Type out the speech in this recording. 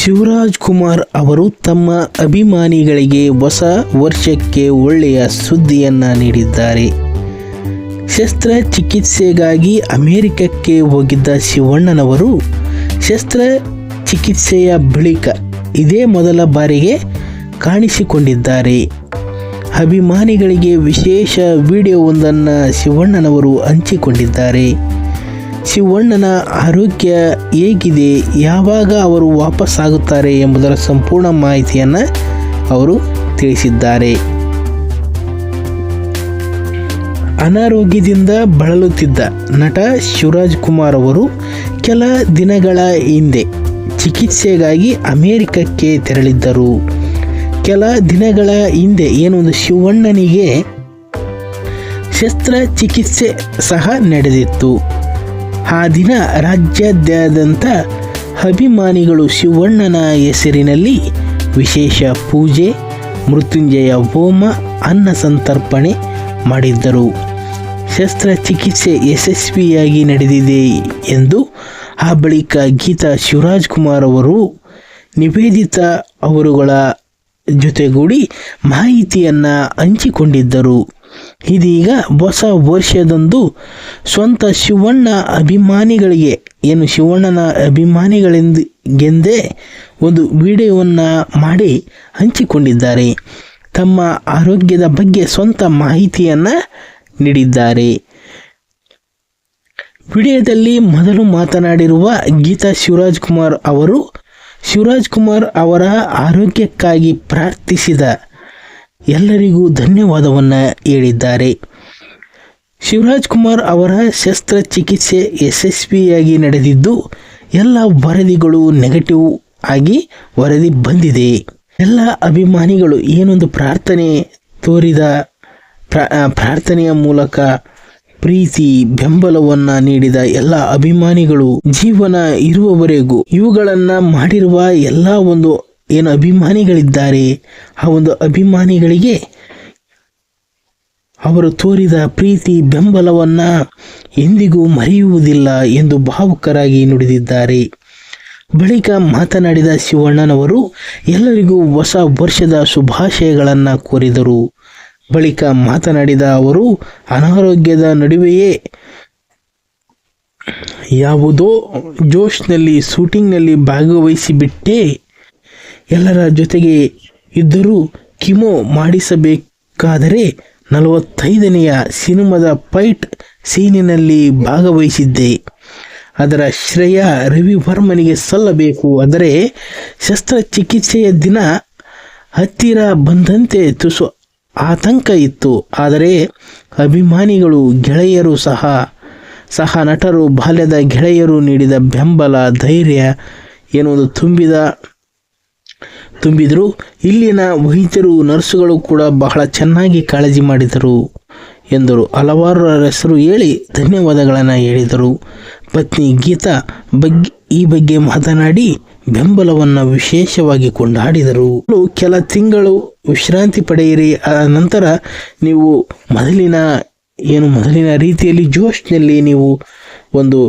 ಶಿವರಾಜ್ ಕುಮಾರ್ ಅವರು ತಮ್ಮ ಅಭಿಮಾನಿಗಳಿಗೆ ಹೊಸ ವರ್ಷಕ್ಕೆ ಒಳ್ಳೆಯ ಸುದ್ದಿಯನ್ನು ನೀಡಿದ್ದಾರೆ. ಶಸ್ತ್ರಚಿಕಿತ್ಸೆಗಾಗಿ ಅಮೆರಿಕಕ್ಕೆ ಹೋಗಿದ್ದ ಶಿವಣ್ಣನವರು ಶಸ್ತ್ರಚಿಕಿತ್ಸೆಯ ಬಳಿಕ ಇದೇ ಮೊದಲ ಬಾರಿಗೆ ಕಾಣಿಸಿಕೊಂಡಿದ್ದಾರೆ. ಅಭಿಮಾನಿಗಳಿಗೆ ವಿಶೇಷ ವಿಡಿಯೋವೊಂದನ್ನು ಶಿವಣ್ಣನವರು ಹಂಚಿಕೊಂಡಿದ್ದಾರೆ. ಶಿವಣ್ಣನ ಆರೋಗ್ಯ ಹೇಗಿದೆ? ಯಾವಾಗ ಅವರು ವಾಪಸ್ಸಾಗುತ್ತಾರೆ ಎಂಬುದರ ಸಂಪೂರ್ಣ ಮಾಹಿತಿಯನ್ನು ಅವರು ತಿಳಿಸಿದ್ದಾರೆ. ಅನಾರೋಗ್ಯದಿಂದ ಬಳಲುತ್ತಿದ್ದ ನಟ ಶಿವರಾಜ್ ಕುಮಾರ್ ಅವರು ಕೆಲ ದಿನಗಳ ಹಿಂದೆ ಚಿಕಿತ್ಸೆಗಾಗಿ ಅಮೇರಿಕಕ್ಕೆ ತೆರಳಿದ್ದರು. ಕೆಲ ದಿನಗಳ ಹಿಂದೆ ಏನೊಂದು ಶಿವಣ್ಣನಿಗೆ ಶಸ್ತ್ರಚಿಕಿತ್ಸೆ ಸಹ ನಡೆದಿತ್ತು. ಆ ದಿನ ರಾಜ್ಯಾದ್ಯಂತ ಅಭಿಮಾನಿಗಳು ಶಿವಣ್ಣನ ಹೆಸರಿನಲ್ಲಿ ವಿಶೇಷ ಪೂಜೆ, ಮೃತ್ಯುಂಜಯ ಹೋಮ, ಅನ್ನ ಸಂತರ್ಪಣೆ ಮಾಡಿದ್ದರು. ಶಸ್ತ್ರಚಿಕಿತ್ಸೆ ಯಶಸ್ವಿಯಾಗಿ ನಡೆದಿದೆ ಎಂದು ಆ ಬಳಿಕ ಗೀತಾ ಶಿವರಾಜ್ ಕುಮಾರ್ ಅವರು ನಿವೇದಿತ ಅವರುಗಳ ಜೊತೆಗೂಡಿ ಮಾಹಿತಿಯನ್ನು ಹಂಚಿಕೊಂಡಿದ್ದರು. ಇದೀಗ ಹೊಸ ವರ್ಷದಂದು ಸ್ವಂತ ಶಿವಣ್ಣ ಅಭಿಮಾನಿಗಳಿಗೆ, ಏನು ಶಿವಣ್ಣನ ಅಭಿಮಾನಿಗಳಿಗೆಂದೇ ಒಂದು ವಿಡಿಯೋವನ್ನು ಮಾಡಿ ಹಂಚಿಕೊಂಡಿದ್ದಾರೆ. ತಮ್ಮ ಆರೋಗ್ಯದ ಬಗ್ಗೆ ಸ್ವಂತ ಮಾಹಿತಿಯನ್ನು ನೀಡಿದ್ದಾರೆ. ವಿಡಿಯೋದಲ್ಲಿ ಮೊದಲು ಮಾತನಾಡಿರುವ ಗೀತಾ ಶಿವರಾಜ್ ಕುಮಾರ್ ಅವರು ಶಿವರಾಜ್ ಕುಮಾರ್ ಅವರ ಆರೋಗ್ಯಕ್ಕಾಗಿ ಪ್ರಾರ್ಥಿಸಿದ ಎಲ್ಲರಿಗೂ ಧನ್ಯವಾದವನ್ನು ಹೇಳಿದ್ದಾರೆ. ಶಿವರಾಜ್ ಕುಮಾರ್ ಅವರ ಶಸ್ತ್ರಚಿಕಿತ್ಸೆ ಯಶಸ್ವಿಯಾಗಿ ನಡೆದಿದ್ದು, ಎಲ್ಲ ವರದಿಗಳು ನೆಗೆಟಿವ್ ಆಗಿ ವರದಿ ಬಂದಿದೆ. ಎಲ್ಲ ಅಭಿಮಾನಿಗಳು ಏನೊಂದು ಪ್ರಾರ್ಥನೆ ತೋರಿದ ಪ್ರ- ಪ್ರಾರ್ಥನೆಯ ಮೂಲಕ ಪ್ರೀತಿ, ಬೆಂಬಲವನ್ನ ನೀಡಿದ ಎಲ್ಲ ಅಭಿಮಾನಿಗಳು, ಜೀವನ ಇರುವವರೆಗೂ ಇವುಗಳನ್ನು ಮಾಡಿರುವ ಎಲ್ಲ ಒಂದು ಏನು ಅಭಿಮಾನಿಗಳಿದ್ದಾರೆ? ಆ ಒಂದು ಅಭಿಮಾನಿಗಳಿಗೆ ಅವರು ತೋರಿದ ಪ್ರೀತಿ, ಬೆಂಬಲವನ್ನು ಎಂದಿಗೂ ಮರೆಯುವುದಿಲ್ಲ ಎಂದು ಭಾವುಕರಾಗಿ ನುಡಿದಿದ್ದಾರೆ. ಬಳಿಕ ಮಾತನಾಡಿದ ಶಿವಣ್ಣನವರು, ಎಲ್ಲರಿಗೂ ಹೊಸ ವರ್ಷದ ಶುಭಾಶಯಗಳನ್ನು ಕೋರಿದರು. ಬಳಿಕ ಮಾತನಾಡಿದ ಅವರು, ಅನಾರೋಗ್ಯದ ನಡುವೆಯೇ ಯಾವುದೋ ಜೋಶ್ನಲ್ಲಿ, ಶೂಟಿಂಗ್ನಲ್ಲಿ ಭಾಗವಹಿಸಿಬಿಟ್ಟೆ. ಎಲ್ಲರ ಜೊತೆಗೆ ಇದ್ದರೂ ಕಿಮೋ ಮಾಡಿಸಬೇಕಾದರೆ ನಲವತ್ತೈದನೆಯ ಸಿನಿಮಾದ ಫೈಟ್ ಸೀನಿನಲ್ಲಿ ಭಾಗವಹಿಸಿದ್ದೆ. ಅದರ ಶ್ರೇಯ ರವಿವರ್ಮನಿಗೆ ಸಲ್ಲಬೇಕು. ಆದರೆ ಶಸ್ತ್ರಚಿಕಿತ್ಸೆಯ ದಿನ ಹತ್ತಿರ ಬಂದಂತೆ ತುಸು ಆತಂಕ ಇತ್ತು. ಆದರೆ ಅಭಿಮಾನಿಗಳು, ಗೆಳೆಯರು ಸಹ ಸಹ ನಟರು, ಬಾಲ್ಯದ ಗೆಳೆಯರು ನೀಡಿದ ಬೆಂಬಲ, ಧೈರ್ಯ ಎನ್ನುವುದು ತುಂಬಿದ ತುಂಬಿದರು. ಇಲ್ಲಿನ ವೈದ್ಯರು, ನರ್ಸುಗಳು ಕೂಡ ಬಹಳ ಚೆನ್ನಾಗಿ ಕಾಳಜಿ ಮಾಡಿದರು ಎಂದರು. ಹಲವಾರು ಹೆಸರು ಹೇಳಿ ಧನ್ಯವಾದಗಳನ್ನು ಹೇಳಿದರು. ಪತ್ನಿ ಗೀತಾ ಬಗ್ಗೆ ಈ ಬಗ್ಗೆ ಮಾತನಾಡಿ ಬೆಂಬಲವನ್ನು ವಿಶೇಷವಾಗಿ ಕೊಂಡಾಡಿದರು. ಕೆಲ ತಿಂಗಳು ವಿಶ್ರಾಂತಿ ಪಡೆಯಿರಿ. ಆ ನಂತರ ನೀವು ಮೊದಲಿನ, ಏನು ಮೊದಲಿನ ರೀತಿಯಲ್ಲಿ ಜೋಶ್ನಲ್ಲಿ ನೀವು ಒಂದು